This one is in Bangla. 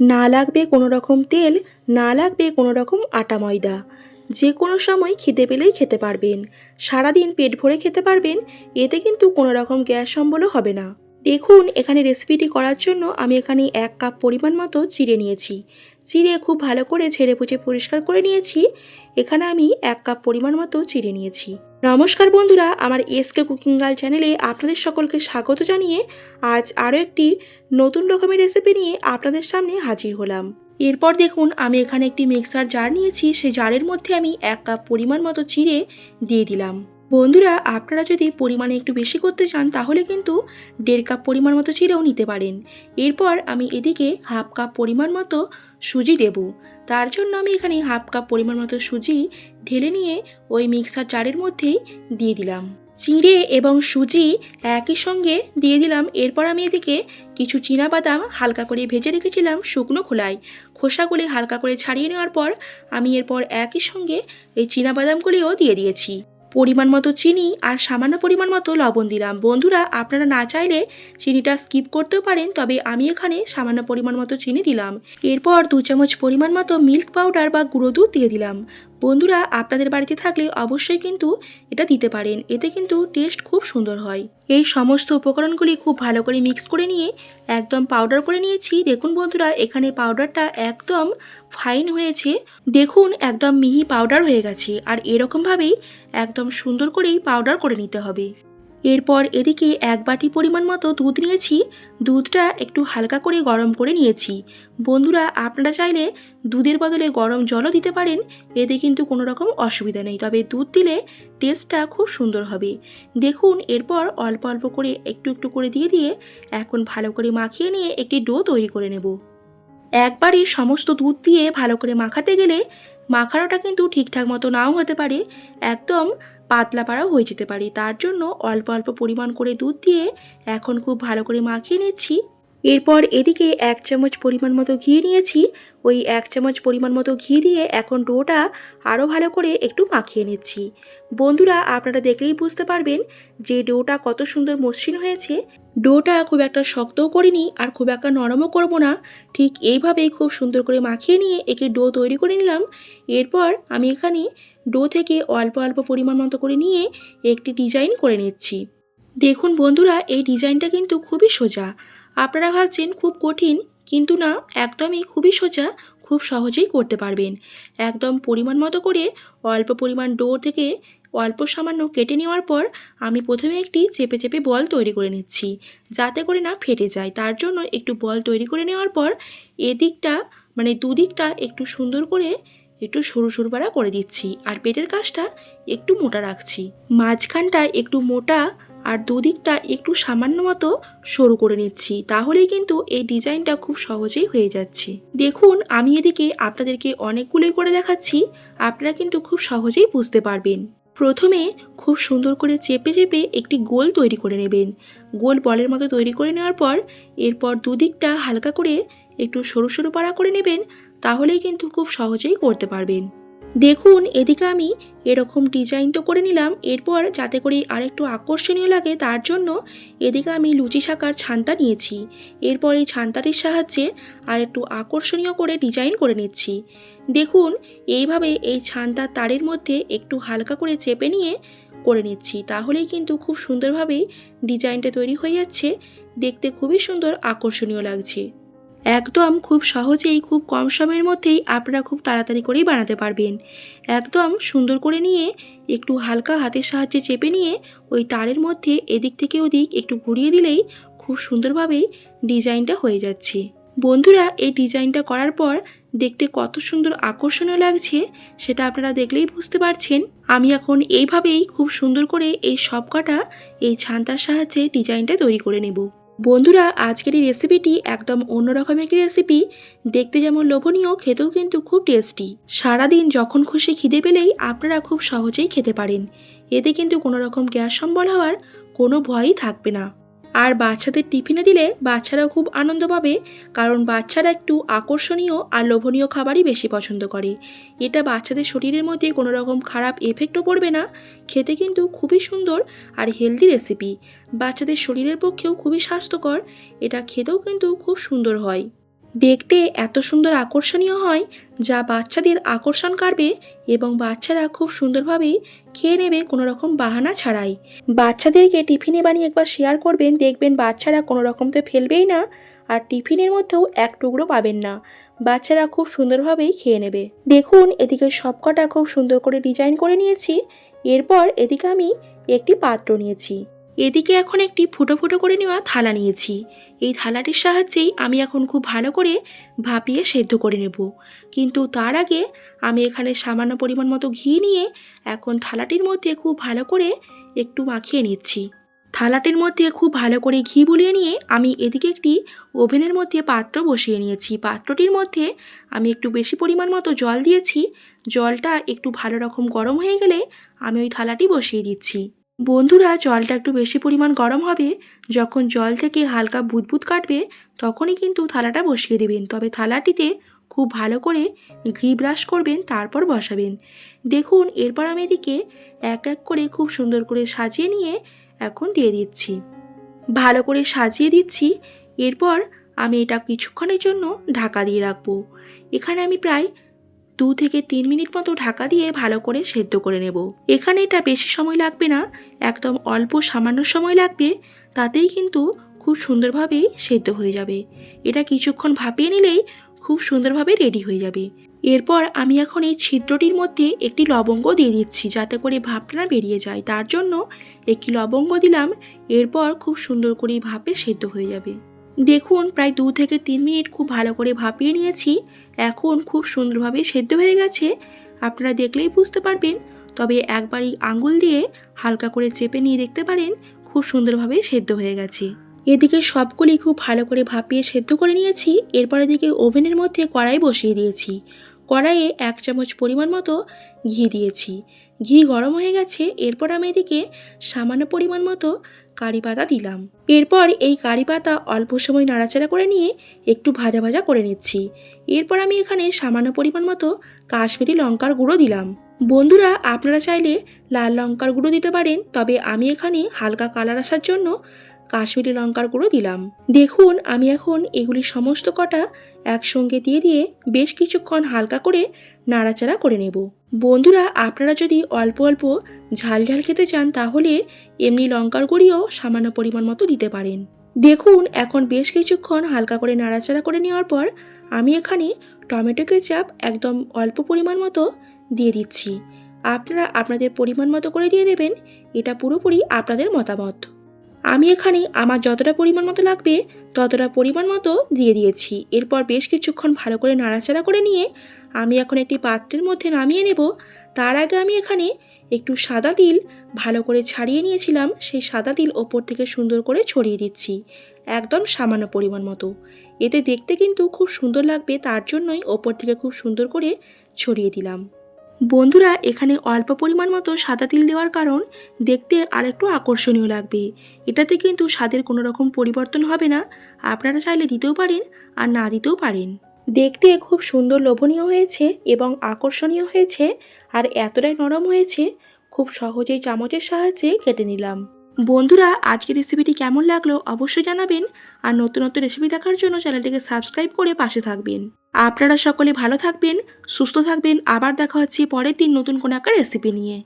না লাগবে কোনো রকম তেল, না লাগবে কোনো রকম আটা ময়দা। যে কোনো সময় খিদে পেলেই খেতে পারবেন। সারাদিন পেট ভরে খেতে পারবেন, এতে কিন্তু কোনো রকম গ্যাস সম্বলও হবে না। দেখুন, এখানে রেসিপিটি করার জন্য আমি এখানে এক কাপ পরিমাণ মতো চিড়ে নিয়েছি। চিড়ে খুব ভালো করে ছেড়ে পুচে পরিষ্কার করে নিয়েছি। এখানে আমি এক কাপ পরিমাণ মতো চিড়ে নিয়েছি। নমস্কার বন্ধুরা, আমার এসকে কুকিং গার্ল চ্যানেলে আপনাদের সকলকে স্বাগত জানিয়ে আজ আরও একটি নতুন রকমের রেসিপি নিয়ে আপনাদের সামনে হাজির হলাম। এরপর দেখুন, আমি এখানে একটি মিক্সার জার নিয়েছি। সেই জারের মধ্যে আমি এক কাপ পরিমাণ মতো চিড়ে দিয়ে দিলাম। বন্ধুরা, আপনারা যদি পরিমাণে একটু বেশি করতে চান, তাহলে কিন্তু দেড় কাপ পরিমাণ মতো চিড়েও নিতে পারেন। এরপর আমি এদিকে হাফ কাপ পরিমাণ মতো সুজি দেব। তার জন্য আমি এখানে হাফ কাপ পরিমাণ মতো সুজি ঢেলে নিয়ে ওই মিক্সার জারের মধ্যেই দিয়ে দিলাম। চিড়ে এবং সুজি একই সঙ্গে দিয়ে দিলাম। এরপর আমি এদিকে কিছু বাদাম হালকা করে ভেজে রেখেছিলাম শুকনো খোলায়। খোসাগুলি হালকা করে ছাড়িয়ে নেওয়ার পর আমি এরপর একই সঙ্গে এই বাদামগুলিও দিয়ে দিয়েছি। পরিমাণ মতো চিনি আর সামান্য পরিমাণ মতো লবণ দিলাম। বন্ধুরা, আপনারা না চাইলে চিনিটা স্কিপ করতেও পারেন, তবে আমি এখানে সামান্য পরিমাণ মতো চিনি দিলাম। এরপর দু চামচ পরিমাণ মতো মিল্ক পাউডার বা গুঁড়ো দুধ দিয়ে দিলাম। বন্ধুরা, আপনাদের বাড়িতে থাকলে অবশ্যই কিন্তু এটা দিতে পারেন। এতে কিন্তু টেস্ট খুব সুন্দর হয়। এই সমস্ত উপকরণগুলি খুব ভালো করে মিক্স করে নিয়ে একদম পাউডার করে নিয়েছি। দেখুন বন্ধুরা, এখানে পাউডারটা একদম ফাইন হয়েছে। দেখুন, একদম মিহি পাউডার হয়ে গেছে। আর এরকমভাবেই একদম সুন্দর করেই পাউডার করে নিতে হবে। এরপর এদিকে এক বাটি পরিমাণ মতো দুধ নিয়েছি। দুধটা একটু হালকা করে গরম করে নিয়েছি। বন্ধুরা, আপনারা চাইলে দুধের বদলে গরম জলও দিতে পারেন। এতে কিন্তু কোনো রকম অসুবিধা নেই। তবে দুধ দিলে টেস্টটা খুব সুন্দর হবে। দেখুন, এরপর অল্প অল্প করে একটু একটু করে দিয়ে দিয়ে এখন ভালো করে মাখিয়ে নিয়ে একটি ডো তৈরি করে নেব। একবারই সমস্ত দুধ দিয়ে ভালো করে মাখাতে গেলে মাখানোটা কিন্তু ঠিকঠাক মতো নাও হতে পারে। একদম পাতলা পাড়াও হয়ে যেতে পারে। তার জন্য অল্প অল্প পরিমাণ করে দুধ দিয়ে এখন খুব ভালো করে মাখিয়ে নিচ্ছি। এরপর এদিকে এক চামচ পরিমাণ মতো ঘি নিয়েছি। ওই এক চামচ পরিমাণ মতো ঘি দিয়ে এখন ডোটা আরও ভালো করে একটু মাখিয়ে নিচ্ছি। বন্ধুরা, আপনারা দেখলেই বুঝতে পারবেন যে ডোটা কত সুন্দর মসৃণ হয়েছে। ডোটা খুব একটা শক্তও করিনি আর খুব একটা নরমও করব না। ঠিক এইভাবেই খুব সুন্দর করে মাখিয়ে নিয়ে একে ডো তৈরি করে নিলাম। এরপর আমি এখানে ডো থেকে অল্প অল্প পরিমাণ মতো করে নিয়ে একটি ডিজাইন করে নিচ্ছি। দেখুন বন্ধুরা, এই ডিজাইনটা কিন্তু খুবই সোজা। আপনারা ভাবছেন খুব কঠিন, কিন্তু না, একদমই খুবই সোজা, খুব সহজেই করতে পারবেন। একদম পরিমাণ মতো করে অল্প পরিমাণ ডো থেকে অল্প সামান্য কেটে নেওয়ার পর আমি প্রথমে একটি চেপে চেপে বল তৈরি করে নিচ্ছি, যাতে করে না ফেটে যায়। তার জন্য একটু বল তৈরি করে নেওয়ার পর এদিকটা মানে দুদিকটা একটু সুন্দর করে একটু সরু সরু করে দিচ্ছি। আর পেটের কাজটা একটু মোটা রাখছি। মাঝখানটা একটু মোটা আর দুদিকটা একটু সামান্য মতো সরু করে নিচ্ছি, তাহলেই কিন্তু এই ডিজাইনটা খুব সহজেই হয়ে যাচ্ছে। দেখুন, আমি এদিকে আপনাদেরকে অনেকগুলোই করে দেখাচ্ছি, আপনারা কিন্তু খুব সহজেই বুঝতে পারবেন। প্রথমে খুব সুন্দর করে চেপে চেপে একটি গোল তৈরি করে নেবেন। গোল বলের মতো তৈরি করে নেওয়ার পর, এরপর দুদিকটা হালকা করে একটু সরু সরু পাড়া করে নেবেন, তাহলেই কিন্তু খুব সহজেই করতে পারবেন। দেখুন, এদিকে আমি এরকম ডিজাইন তো করে নিলাম, এরপর যাতে করে আরেকটু আকর্ষণীয় লাগে তার জন্য এদিকে আমি লুচি শাকার ছান্তা নিয়েছি। এরপর এই ছান্তাটির সাহায্যে আর একটু আকর্ষণীয় করে ডিজাইন করে নিচ্ছি। দেখুন, এইভাবে এই ছান্তার তারের মধ্যে একটু হালকা করে চেপে নিয়ে করে নিচ্ছি, তাহলেই কিন্তু খুব সুন্দরভাবেই ডিজাইনটা তৈরি হয়ে যাচ্ছে। দেখতে খুবই সুন্দর, আকর্ষণীয় লাগছে। একদম খুব সহজেই খুব কম সময়ের মধ্যেই আপনারা খুব তাড়াতাড়ি করেই বানাতে পারবেন। একদম সুন্দর করে নিয়ে একটু হালকা হাতের সাহায্যে চেপে নিয়ে ওই তারের মধ্যে এদিক থেকে ওদিক একটু ঘুরিয়ে দিলেই খুব সুন্দরভাবেই ডিজাইনটা হয়ে যাচ্ছে। বন্ধুরা, এই ডিজাইনটা করার পর দেখতে কত সুন্দর আকর্ষণীয় লাগছে সেটা আপনারা দেখলেই বুঝতে পারছেন। আমি এখন এইভাবেই খুব সুন্দর করে এই সব কটা এই ছান্তার সাহায্যে ডিজাইনটা তৈরি করে নেব। বন্ধুরা, আজকের এই রেসিপিটি একদম অন্যরকম একটি রেসিপি দেখতে যেমন লোভনীয়, খেতেও কিন্তু খুব টেস্টি সারাদিন যখন খুশি খিদে পেলেই আপনারা খুব সহজেই খেতে পারেন। এতে কিন্তু কোনো রকম গ্যাস সম্বল হওয়ার কোনো ভয়ই থাকবে না। আর বাচ্চাদের টিফিনে দিলে বাচ্চারাও খুব আনন্দ পাবে, কারণ বাচ্চারা একটু আকর্ষণীয় আর লোভনীয় খাবারই বেশি পছন্দ করে। এটা বাচ্চাদের শরীরের মধ্যে কোনো রকম খারাপ এফেক্টও পড়বে না, খেতে কিন্তু খুবই সুন্দর আর হেলদি রেসিপি বাচ্চাদের শরীরের পক্ষেও খুবই স্বাস্থ্যকর, এটা খেতেও কিন্তু খুব সুন্দর হয়। দেখতে এত সুন্দর আকর্ষণীয় হয় যা বাচ্চাদের আকর্ষণ কাড়বে এবং বাচ্চারা খুব সুন্দরভাবেই খেয়ে নেবে কোনো রকম বাহানা ছাড়াই। বাচ্চাদেরকে টিফিনে বানিয়ে একবার শেয়ার করবেন, দেখবেন বাচ্চারা কোনো রকম তো ফেলবেই না আর টিফিনের মধ্যেও এক টুকরো পাবেন না। বাচ্চারা খুব সুন্দরভাবেই খেয়ে নেবে। দেখুন, এদিকে সবকটা খুব সুন্দর করে ডিজাইন করে নিয়েছি। এরপর এদিকে আমি একটি পাত্র নিয়েছি। এদিকে এখন একটি ফুটো ফুটো করে নেওয়া থালা নিয়েছি। এই থালাটির সাহায্যেই আমি এখন খুব ভালো করে ভাপিয়ে সেদ্ধ করে নেব। কিন্তু তার আগে আমি এখানে সামান্য পরিমাণ মতো ঘি নিয়ে এখন থালাটির মধ্যে খুব ভালো করে একটু মাখিয়ে নিচ্ছি। থালাটির মধ্যে খুব ভালো করে ঘি বুলিয়ে নিয়ে আমি এদিকে একটি ওভেনের মধ্যে পাত্র বসিয়ে নিয়েছি। পাত্রটির মধ্যে আমি একটু বেশি পরিমাণ মতো জল দিয়েছি। জলটা একটু ভালো রকম গরম হয়ে গেলে আমি ওই থালাটি বসিয়ে দিচ্ছি। বন্ধুরা, জলটা একটু বেশি পরিমাণ গরম হবে। যখন জল থেকে হালকা বুদবুদ কাটবে, তখনই কিন্তু থালাটা বসিয়ে দেবেন। তবে থালাটিতে খুব ভালো করে ঘি ব্রাশ করবেন, তারপর বসাবেন। দেখুন, এরপর আমি এদিকে এক এক করে খুব সুন্দর করে সাজিয়ে নিয়ে এখন দিয়ে দিচ্ছি। ভালো করে সাজিয়ে দিচ্ছি। এরপর আমি এটা কিছুক্ষণের জন্য ঢাকা দিয়ে রাখব। এখানে আমি প্রায় দু থেকে তিন মিনিট মতো ঢাকা দিয়ে ভালো করে সেদ্ধ করে নেব। এখানে এটা বেশি সময় লাগবে না, একদম অল্প সামান্য সময় লাগবে, তাতেই কিন্তু খুব সুন্দরভাবেই সেদ্ধ হয়ে যাবে। এটা কিছুক্ষণ ভাপিয়ে নিলেই খুব সুন্দরভাবে রেডি হয়ে যাবে। এরপর আমি এখন এই ছিদ্রটির মধ্যে একটি লবঙ্গ দিয়ে দিচ্ছি যাতে করে ভাপটা বেরিয়ে যায়। তার জন্য একটি লবঙ্গ দিলাম, এরপর খুব সুন্দর করে ভাপে সেদ্ধ হয়ে যাবে। দেখুন, প্রায় দু থেকে তিন মিনিট খুব ভালো করে ভাপিয়ে নিয়েছি। এখন খুব সুন্দরভাবে সেদ্ধ হয়ে গেছে। আপনারা দেখলেই বুঝতে পারবেন। তবে একবারই আঙুল দিয়ে হালকা করে চেপে নিয়ে দেখতে পারেন, খুব সুন্দরভাবে সেদ্ধ হয়ে গেছে। এদিকে সবগুলি খুব ভালো করে ভাপিয়ে সেদ্ধ করে নিয়েছি। এরপর এদিকে ওভেনের মধ্যে কড়াই বসিয়ে দিয়েছি। কড়াইয়ে এক চামচ পরিমাণ মতো ঘি দিয়েছি। ঘি গরম হয়ে গেছে। এরপর আমি এদিকে সামান্য পরিমাণ মতো কারি পাতা দিলাম। এরপর এই কারি পাতা অল্প সময় নাড়াচাড়া করে নিয়ে একটু ভাজা ভাজা করে নিচ্ছি। এরপর আমি এখানে সামান্য পরিমাণ মতো কাশ্মীরি লঙ্কার গুঁড়ো দিলাম। বন্ধুরা, আপনারা চাইলে লাল লঙ্কার গুঁড়ো দিতে পারেন, তবে আমি এখানে হালকা কালার আসার জন্য কাশ্মীরি লঙ্কার গুঁড়ো দিলাম। দেখুন, আমি এখন এগুলি সমস্ত কটা একসঙ্গে দিয়ে দিয়ে বেশ কিছুক্ষণ হালকা করে নাড়াচাড়া করে নেব। বন্ধুরা, আপনারা যদি অল্প অল্প ঝাল ঝাল খেতে চান, তাহলে এমনি লঙ্কার গুঁড়িও সামান্য পরিমাণ মতো দিতে পারেন। দেখুন, এখন বেশ কিছুক্ষণ হালকা করে নাড়াচাড়া করে নেওয়ার পর আমি এখানে টমেটো কেচাপ একদম অল্প পরিমাণ মতো দিয়ে দিচ্ছি। আপনারা আপনাদের পরিমাণ মতো করে দিয়ে দেবেন, এটা পুরোপুরি আপনাদের মতামত। আমি এখানে আমার যতটা পরিমাণ মতো লাগবে, ততটা পরিমাণ মতো দিয়ে দিয়েছি। এরপর বেশ কিছুক্ষণ ভালো করে নাড়াচাড়া করে নিয়ে আমি এখন একটি পাত্রের মধ্যে নামিয়ে নেব। তার আগে আমি এখানে একটু সাদা তিল ভালো করে ছাড়িয়ে নিয়েছিলাম। সেই সাদা তিল ওপর থেকে সুন্দর করে ছড়িয়ে দিচ্ছি, একদম সামান্য পরিমাণ মতো। এতে দেখতে কিন্তু খুব সুন্দর লাগবে, তার জন্যই ওপর থেকে খুব সুন্দর করে ছড়িয়ে দিলাম। বন্ধুরা, এখানে অল্প পরিমাণ মতো সাদা তিল দেওয়ার কারণ দেখতে আরেকটু আকর্ষণীয় লাগবে। এটাতে কিন্তু স্বাদের কোনো রকম পরিবর্তন হবে না। আপনারা চাইলে দিতেও পারেন আর না দিতেও পারেন। দেখতে খুব সুন্দর লোভনীয় হয়েছে এবং আকর্ষণীয় হয়েছে আর এতটাই নরম হয়েছে, খুব সহজেই চামচের সাহায্যে কেটে নিলাম। বন্ধুরা, আজকের রেসিপিটি কেমন লাগল অবশ্যই জানাবেন আর নতুন নতুন রেসিপি দেখার জন্য চ্যানেলটিকে সাবস্ক্রাইব করে পাশে থাকবেন। আপনারা সকলে ভালো থাকবেন, সুস্থ থাকবেন। আবার দেখা হচ্ছে পরের দিন নতুন কোনো একটা রেসিপি নিয়ে।